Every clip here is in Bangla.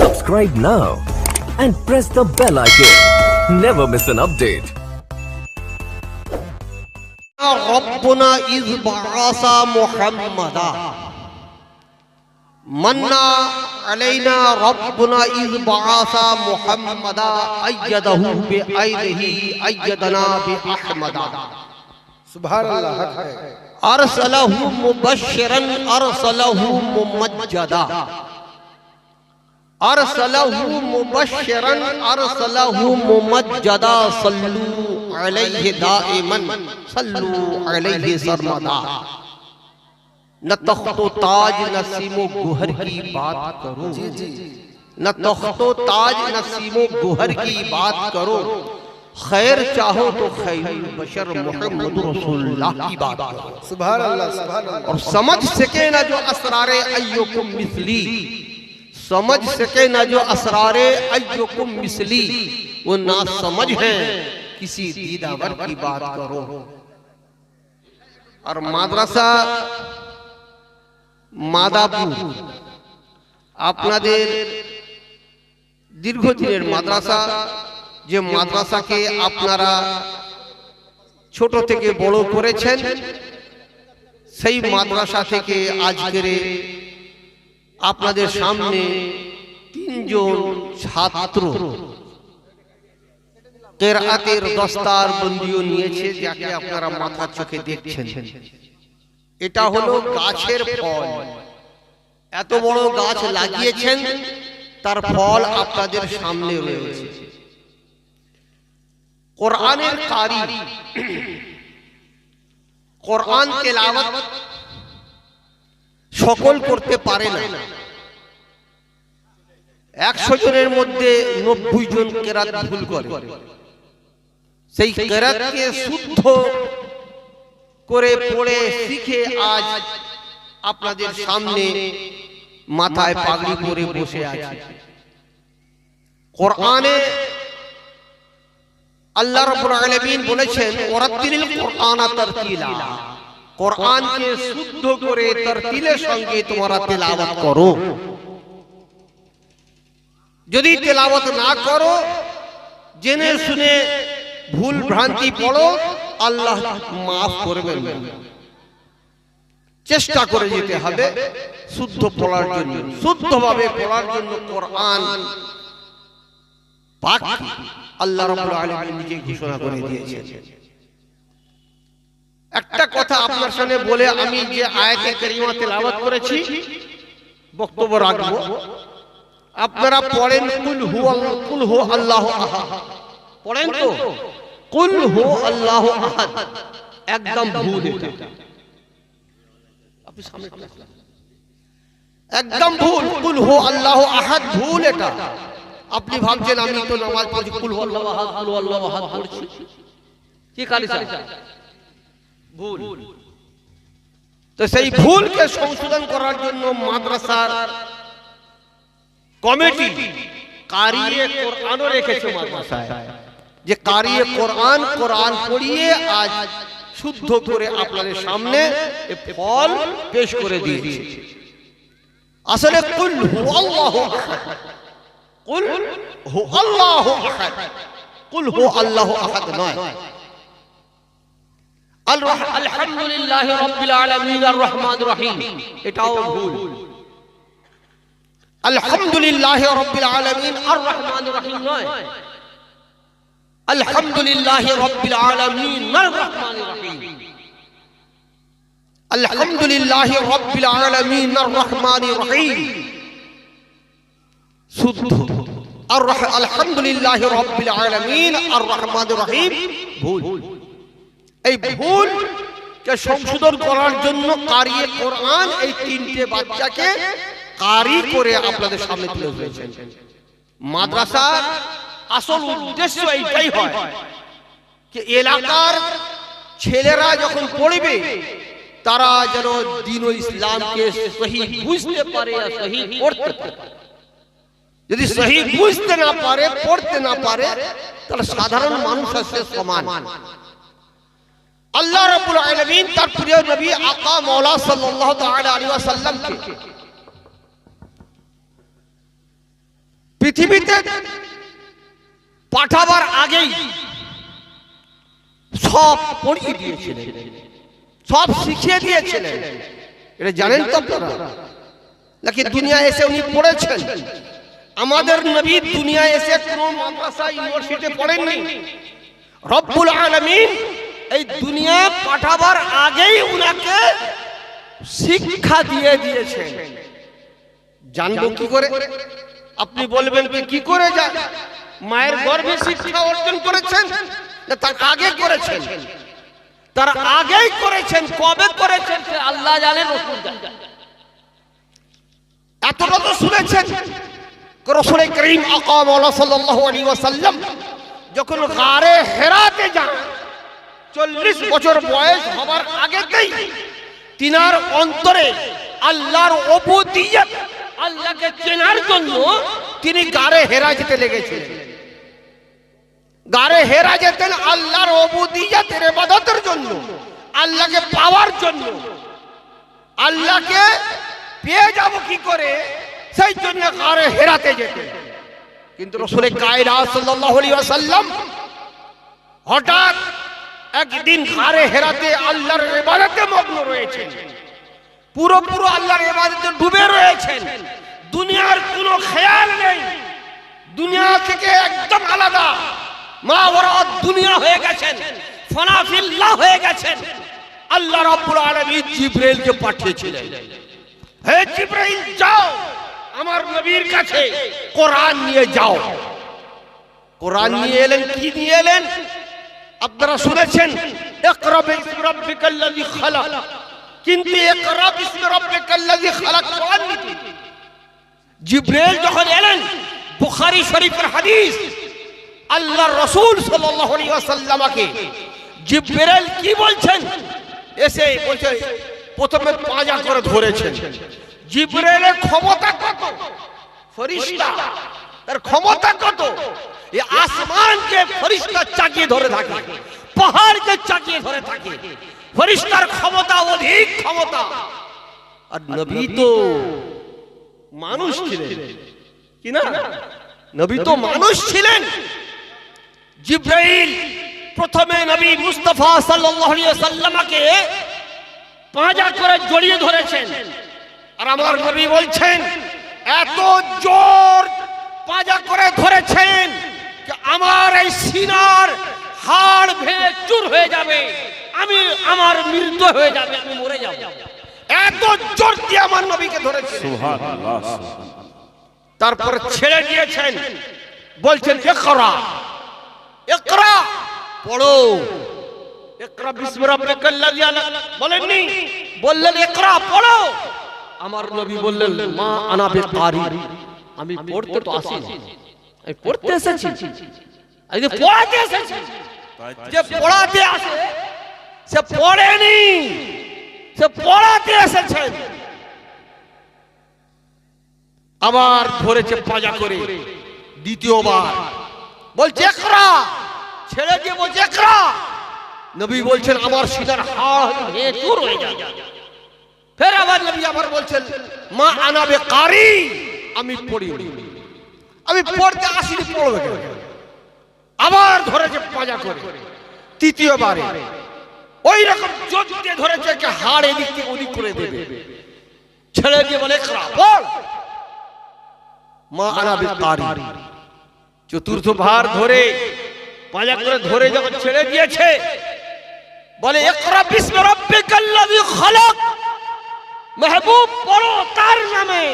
Subscribe now and press the bell icon. Never miss an update. ربنا إذ بعث محمدا مَنَّا علينا ربنا إذ بعث محمدا أيده بأيده أيدنا بِأَحْمَدٍ سبحان الله أرسله مبشرا أرسله ممجدا ارسلہ مبشرا ارسلہ ممجدا صلو علیہ دائمن صلو علیہ سرمدا. نہ تخت و تاج نہ و گہر کی بات کرو نہ تخت و تاج نہ و گہر کی بات کرو خیر چاہو تو خیر بشر محمد رسول اللہ کی بات کرو۔ سبحان اللہ اور سمجھ سکے نہ جو اسرار ایوکم مثلی۔ समझ सके ना जो असरारे अय्युकुम मिसली वो ना समझ है किसी दीदावर की बात करो और মাদ্রাসা মাদাপুর আপনাদের দীর্ঘদিনের মাদ্রাসা যে মাদ্রাসাকে আপনারা ছোট থেকে বড় করেছেন সেই মাদ্রাসা থেকে আজকের আপনাদের সামনে তিনজন ছাত্র। কেরাতের দস্তার বন্দিও নিয়েছে যাকে আপনারা মাথা চোখে দেখছেন। এটা হলো গাছের ফল। এত বড় গাছ লাগিয়েছেন তার ফল আপনাদের সামনে রয়েছে। কোরআনের কারি কোরআন তেলাওয়াত সকল করতে পারে না। একশো জনের মধ্যে নব্বই জন কেরাত ভুল করে। সেই কেরাতকে শুদ্ধ করে পড়ে শিখে আজ আপনাদের সামনে মাথায় পাগড়ি করে বসে আছে। কোরআনে আল্লাহ রাব্বুল আলামিন বলেছেন ওরাত্তিলিল কোরআনা তারতিলা। কোরআনকে শুদ্ধ করে তারতিলের সঙ্গে তোমরা তেলাওয়াত করো। যদি তেলাওয়াত না করো জেনে শুনে ভুল ভ্রান্তি পড়ো আল্লাহ মাফ করবেন। চেষ্টা করে যেতে হবে শুদ্ধ পড়ার জন্য। শুদ্ধভাবে পড়ার জন্য কোরআন পাক আল্লাহ রাব্বুল আলামিন নিজে ঘোষণা করে দিয়েছেন। একটা কথা আপনার সামনে বলে আমি যে আয়াতে কারিমা করেছি, বক্তব্য রাখব। আপনারা পড়েন, কুল হু কুল হু আল্লাহ আহাদ। পড়েন তো? কুল হু আল্লাহ আহাদ। একদম ভুল একদম ভুল, কুল হু আল্লাহ আহাদ। ভুল এটা। আপনি ভাবছেন, আমি তো নামাজ পড়ছি, কুল হু আল্লাহ আহাদ, কুল হু আল্লাহ আহাদ পড়ছি কি কালিসা ভুল। তো সেই ভুলকে সংশোধন করার জন্য মাদ্রাসার কমিটি কারিয়ে কোরআনও রেখেছে মাদ্রাসায়। যে কারিয়ে কোরআন কোরআন পড়িয়ে আজ শুদ্ধ করে আপনাদের সামনে ফল পেশ করে দিয়েছে। আসলে কুল হুয়াল্লাহু আহাদ। কুল হুয়াল্লাহু আহাদ। কুল হু আল্লাহু আহাদ নয়। আল- আলহামদুলিল্লাহ রাব্বিল আলামিন আর রহমান রহিম এটাও ভুল আলহামদুলিল্লাহ রাব্বিল আলামিন আর রহমান রহিম নয় আলহামদুলিল্লাহ রাব্বিল আলামিন আর রহমান রহিম আলহামদুলিল্লাহ রাব্বিল আলামিন আর রহমান রহিম শুদ্ধ আর রহ- আলহামদুলিল্লাহ রাব্বিল আলামিন আর রহমান রহিম ভুল এই ভুল সংশোধন করার জন্য কারিয়ে কোরআন এই তিনটে বাচ্চাকে কারি করে আপনাদের সামনে তুলে ধরেছেন। আসল উদ্দেশ্য এইটাই হয় এলাকার ছেলেরা যখন পড়বে, তারা যেন দিন ইসলামকে সহি বুঝতে পারে সহি পড়তে পারে। যদি সহি বুঝতে না পারে, পড়তে না পারে, তাহলে সাধারণ মানুষ আছে সমান। আল্লাহ রাব্বুল আলামিন তার প্রিয় নবী আকা মাওলা সাল্লাল্লাহু তাআলা আলাইহি ওয়াসাল্লামকে পৃথিবীতে পাঠাবার আগেই সব পড়িয়ে দিয়েছিলেন। সব শিখিয়ে দিয়েছিলেন। এটা জানেন তো আপনারা? নাকি দুনিয়া এসে উনি পড়েছেন? আমাদের নবী দুনিয়া এসে কোন মাদ্রাসা ইউনিভার্সিটি পড়েননি। রব্বুল আলামিন এই দুনিয়া পাঠাবার আগেই উনাকে শিক্ষা দিয়ে দিয়েছেন। জানব কি করে? আপনি বলবেন কি করে যায়? মায়ের গর্ভে শিক্ষা অর্জন করেছেন তার আগে করেছেন? তার আগেই করেছেন, কবে করেছেন সে আল্লাহ জানেন এতটা তো শুনেছেন রসুল করিম আকাম সাল্লাল্লাহু আলাইহি ওয়াসাল্লাম যখন গারে হেরাতে যান চল্লিশ বছর বয়স হবার আগেতেই তিনার অন্তরে আল্লাহর অবুদিয়ত আল্লাহকে চেনার জন্য তিনি গারে হেরা যেতে লেগেছিলেন। গারে হেরা যেতেন আল্লাহর অবুদিয়তের ইবাদতের জন্য আল্লাহকে পাওয়ার জন্য। আল্লাহকে পেয়ে যাব কি করে? সেই জন্য গারে হেরাতে যেতেন। কিন্তু রসুল কায়রা সাল্লাল্লাহু আলাইহি ওয়াসাল্লাম হঠাৎ একদিন ঘাড়ে হেরাতে আল্লাহর ইবাদতে মগ্ন রয়েছেন। পুরো পুরো আল্লাহর ইবাদতে ডুবে রয়েছেন। দুনিয়ার কোনো খেয়াল নেই। দুনিয়া থেকে একদম আলাদা। মা ওরা দুনিয়া হয়ে গেছেন। ফনাফিল্লাহ হয়ে গেছেন। আল্লাহ রাব্বুল আলামিন জিব্রাইলকে পাঠিয়েছিলেন। হে জিব্রাইল, যাও। আমার নবীর কাছে কোরআন নিয়ে যাও। কোরআন নিয়ে এলেন, কি নিয়ে এলেন? আপনারা শুনেছেন কিন্তু জিব্রাইল যখন এলেন, বুখারী শরীফের হাদিস, আল্লাহর রাসূল ওয়াসাল্লামকে, জিব্রাইল কি বলছেন? এসে বলছে, প্রথমে পাঁজা করে ধরেছেন। জিব্রাইলের ক্ষমতা কত? ফরিস্তা তার ক্ষমতা কত? এই আসমানকে ফরিস্তা চাকিয়ে ধরে থাকে পাহাড়কে চাকিয়ে ধরে থাকে। ফরিস্তার ক্ষমতা অধিক ক্ষমতা। আর নবী তো মানুষ ছিলেন। কি না? নবী তো মানুষ ছিলেন। জিব্রাইল প্রথমে নবী মুস্তাফা সাল্লাল্লাহু আলাইহি সাল্লামকে পাঁজা করে জড়িয়ে ধরেছেন। আর আমার নবী বলছেন এত জোর পাঁজা করে ধরেছেন আমার এই সিনার হাড় ভেঙে চুর হয়ে যাবে। আমি আমার মৃত্যু হয়ে যাবে আমি মরে যাব। এত জোর দিয়ে আমার নবীকে ধরেছেন। তারপর ছেড়ে দিয়েছেন। বলছেন একরা একরা পড়ো। একরা বিসমি রাব্বিকাল্লাযী আলা বলেননি? বললেন একরা পড়ো। আমার নবী বললেন মা আনা বেকারি। আমি পড়তে তো আসি না। আমি পড়তে এসেছি। আমি পড়াতে এসেছি। যে পড়াতে আসে সে পড়েনি। সে পড়াতে এসেছেন আবার ধরেছে পাজা করে। দ্বিতীয়বার। বলছে একরা! ছেড়ে দিয়ে বলছে একরা! নবী বলছেন আমার সিনার হাড় ভেঙে চুর হয়ে যায় ফের আবার নবী আবার বলছেন মা আনাবে কারি। আমি পড়ি আমি পড়তে আসিনি পড়বে? আবার ধরেছে পাজা করে। তৃতীয়বারে। ওই রকম জোর দিয়ে ধরেছে যে হাড় এদিক থেকে ওদিক করে দেবে। ছেড়ে দিয়ে বলে বল! মা আনাবে কারি চতুর্থ ভার ধরে পাজা করে ধরে যখন ছেড়ে দিয়েছে বলে একরা বিস্মে রব্বিকাল্লাযী খালাক মেহবুব পড়ো তার নামে।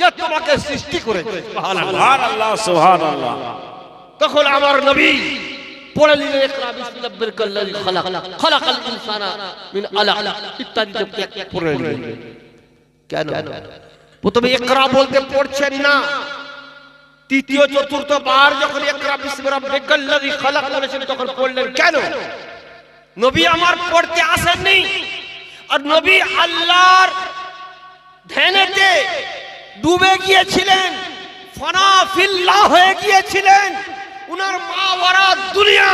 যে তোমাকে সৃষ্টি করেছে। সুবহানাল্লাহ। সুবহানাল্লাহ। সুবহানাল্লাহ তখন আমার নবী পড়ে নিলেন ইকরা বিসমি রাব্বিকাল্লাযী খালাক। খালাকাল ইনসানা মিন আলাক। ইত্যাদি পড়ে নিলেন। কেন? প্রথমে ইকরা বলতে পড়ছেন না। তৃতীয় চতুর্থ বার যখন ইকরা বিসমি রাব্বিকাল্লাযী খালাক বলেছেন তখন পড়লেন কেন? নবী আমার পড়তে আসেননি। আর নবী আল্লাহর ধ্যানেতে ডুবে গিয়েছিলেন ফনাফিল্লাহ হয়ে গিয়েছিলেন। উনার মা ওরা দুনিয়া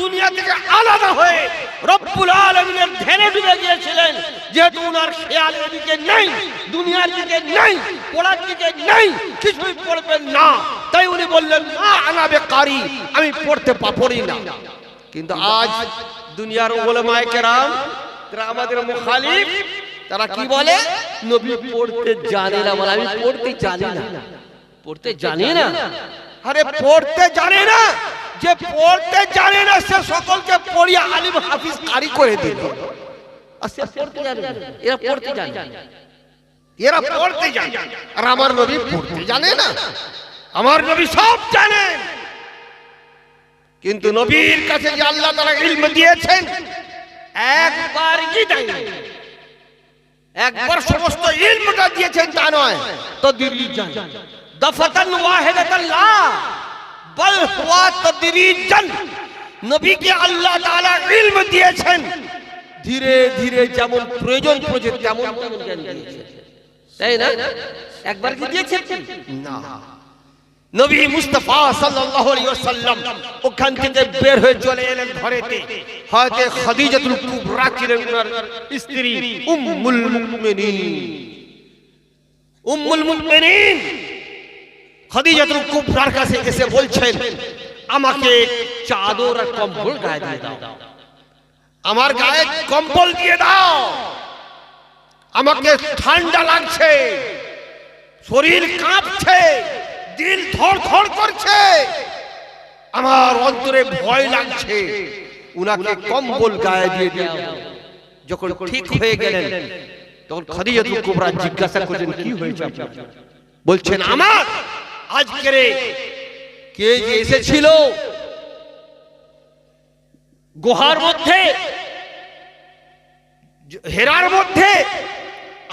দুনিয়া থেকে আলাদা হয়ে রব্বুল আলমিনের ধ্যানে ডুবে গিয়েছিলেন। যেহেতু ওনার খেয়াল এদিকে নেই, দুনিয়ার দিকে নেই, পড়ার দিকে নেই, কিছুই পড়বেন না। তাই উনি বললেন না আনাবে কারি আমি পড়তে পড়ি না। কিন্তু আজ দুনিয়ার ওলামায়ে কেরাম তারা আমাদের মুখালিফ তারা কি বলে? নবী পড়তে জানে না বলে আমি পড়তে জানি না। পড়তে জানি না। আরে পড়তে জানে না। যে পড়তে জানে না সে সকলকে পড়িয়ে আলিম হাফিজ কারি করে দিল। জানে। এরা পড়তে জানে এরা পড়তে জানে আর আমার নবী পড়তে জানে না। আমার নবী সব জানেন কিন্তু নবীর কাছে যে আল্লাহ তারা ইলম দিয়েছেন একবার কি দেয় একবার সমস্ত ইলমটা দিয়েছেন তা নয়। তো জান। দফাতান ওয়াহিদাতান লা বল হুয়া তদরিজান নবীকে আল্লাহ তাআলা ইলম দিয়েছেন। ধীরে ধীরে যেমন প্রয়োজন প্রয়োজন তেমন তেমন জ্ঞান দিয়েছেন। তাই না? একবার কি দিয়েছেন? না। নবী মুস্তাফা সাল্লাল্লাহু আলাইহি ওয়াসাল্লাম ওখান থেকে বের হয়ে চলে এলেন ঘরেতে। হয়তো খাদিজাতুল কুবরা ছিলেন ওনার স্ত্রী উম্মুল মুমিনিন। উম্মুল মুমিনিন খাদিজাতুল কুবরার কাছে এসে বলছেন, আমাকে চাদর আর কম্বল গায়ে দিয়ে দাও। আমার গায়ে কম্বল দিয়ে দাও। আমাকে ঠান্ডা লাগছে, শরীর কাঁপছে। দিল ধর ধর করছে। আমার অন্তরে ভয় লাগছে। উনাকে কম্বল গায়ে দিয়ে দিলাম যখন ঠিক হয়ে গেলেন তখন খাদিজাতুল কুবরা জিজ্ঞাসা করলেন কি হয়েছে বলছেন আমার আজকের কে যে এসেছিল? গুহার মধ্যে হেরার মধ্যে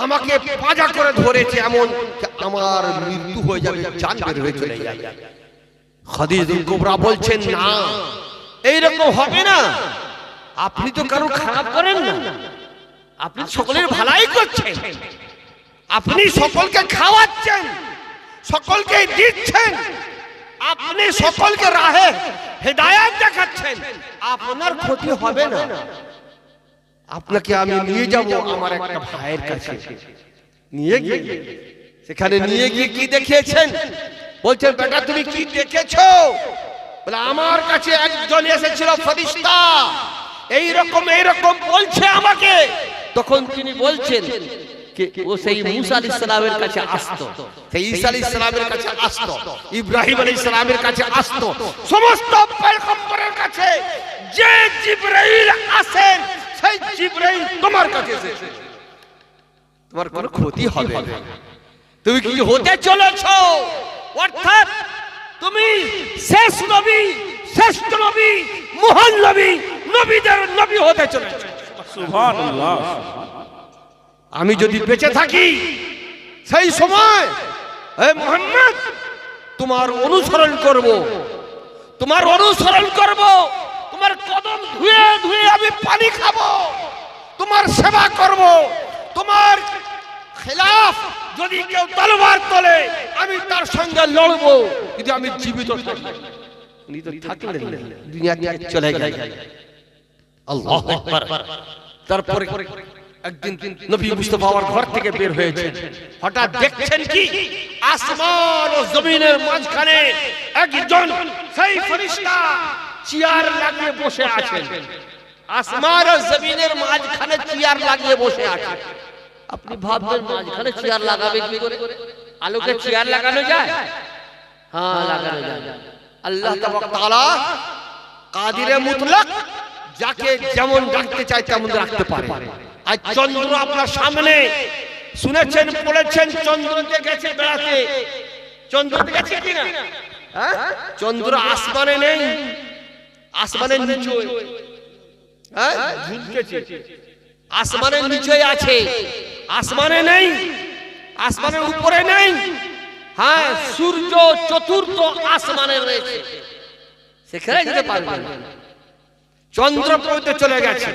আমাকে পাজা করে ধরেছে এমন আমার মৃত্যু হয়ে যাবে জান বের হয়ে চলে যাবে খাদিজুল কুবরা বলছেন না এইরকম হবে না। আপনি তো কারও খারাপ করেন না। আপনি সকলের ভালাই করছেন। আপনি সকলকে খাওয়াচ্ছেন। সকলকে দিচ্ছেন। আপনি সকলকে রাহে হেদায়াত দেখাচ্ছেন। আপনার ক্ষতি হবে না। আপনাকে আমি নিয়ে যাব আমার একটা ভাইয়ের কাছে। নিয়ে গিয়ে। সেখানে নিয়ে গিয়ে কি দেখিয়েছেন? বলছেন বেটা তুমি কি দেখেছ? বলে আমার কাছে একজন এসেছিল ফরিস্তা। এই রকম এই রকম বলছে আমাকে। তখন তিনি বলছেন ও সেই মুসা আলাইহিস সালামের কাছে আসতো। সেই ঈসা আলাইহিস সালামের কাছে আসতো। ইব্রাহিম আলাইহিস সালামের কাছে আসতো। সমস্ত পয়গম্বরের কাছে যে জিবরাইল আসেন সেই জিবরাইল তোমার কাছে এসেছে। তোমার কোনো ক্ষতি হবে না। তুমি কি হতে চলেছ? অর্থাৎ তুমি শেষ নবী শ্রেষ্ঠ নবী মহান নবী নবীদের নবী হতে চলেছ। আমি যদি বেঁচে থাকি সেই সময় হে মোহাম্মদ তোমার অনুসরণ করব। তোমার অনুসরণ করব। তোমার কদম ধুয়ে ধুয়ে আমি পানি খাব। তোমার সেবা করব। তোমার খেলাফ যদি কেউ তলবার তোলে, আমি তার সঙ্গে লড়বো। যদি আমি জীবিত থাকি। উনি তো থাকলেন দুনিয়া চলে গেলেন। আল্লাহ তারপরে একদিন নবী মুস্তফা আমার ঘর থেকে বের হয়েছে। হঠাৎ দেখছেন কি? আসমান ও জমিনের মাঝখানে একজন সেই ফেরেশতা চেয়ার লাগিয়ে বসে আছেন। আসমান ও জমিনের মাঝখানে চেয়ার লাগিয়ে বসে আছে আপনি ভাববেন মাঝখানে চেয়ার লাগাবে কি করে? আলোকে চেয়ার লাগানো যায়? হ্যাঁ লাগানো যায়। আল্লাহ তাআলা কাদিরে মুতলাক যাকে যেমন রাখতে চায় তেমন রাখতে পারে। আজ চন্দ্র আপনার সামনে শুনেছেন, পড়েছেন চন্দ্রতে গেছে বেড়াতে। চন্দ্রতে গেছে কিনা? হ্যাঁ? চন্দ্র আসমানে নেই। আসমানের নিচে হ্যাঁ? ঝুলতেছে আসমানের নিচে আছে। আসমানে নেই। আসমানের উপরে নেই। হ্যাঁ সূর্য চতুর্থ আসমানে রয়েছে। সেখানে যেতে পারবেন না। চন্দ্র চলে গেছে।